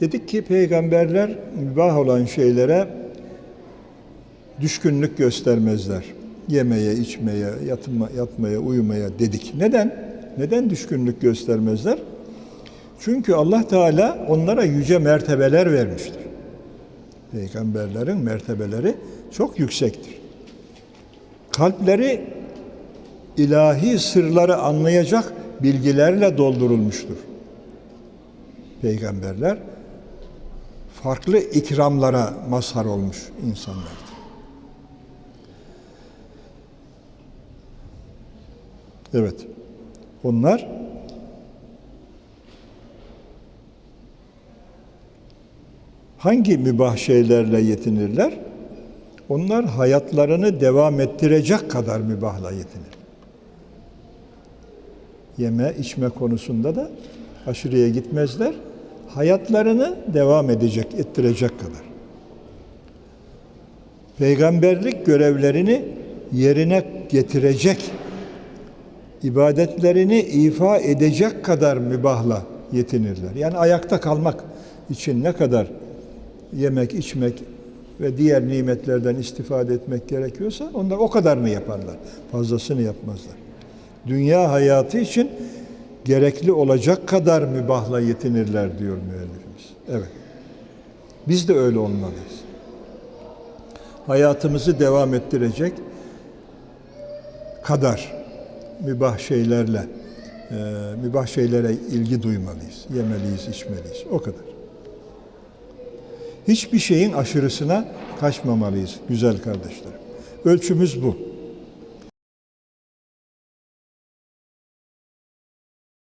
Dedik ki peygamberler mübah olan şeylere düşkünlük göstermezler. Yemeye, içmeye, yatma, yatmaya, uyumaya dedik. Neden? Neden düşkünlük göstermezler? Çünkü Allah Teala onlara yüce mertebeler vermiştir. Peygamberlerin mertebeleri çok yüksektir. Kalpleri ilahi sırları anlayacak bilgilerle doldurulmuştur. Peygamberler farklı ikramlara mazhar olmuş insanlardır. Evet. Onlar hangi mübah şeylerle yetinirler? Onlar hayatlarını devam ettirecek kadar mübahla yetinir. Yeme, içme konusunda da aşırıya gitmezler. Hayatlarını devam edecek, ettirecek kadar. Peygamberlik görevlerini yerine getirecek, ibadetlerini ifa edecek kadar mübahla yetinirler. Yani ayakta kalmak için ne kadar yemek, içmek ve diğer nimetlerden istifade etmek gerekiyorsa onlar o kadarını yaparlar. Fazlasını yapmazlar. Dünya hayatı için gerekli olacak kadar mübahla yetinirler diyor müellifimiz. Evet. Biz de öyle olmalıyız. Hayatımızı devam ettirecek kadar mübah şeylerle, e, mübah şeylere ilgi duymalıyız. Yemeliyiz, içmeliyiz. O kadar. Hiçbir şeyin aşırısına kaçmamalıyız güzel kardeşlerim. Ölçümüz bu.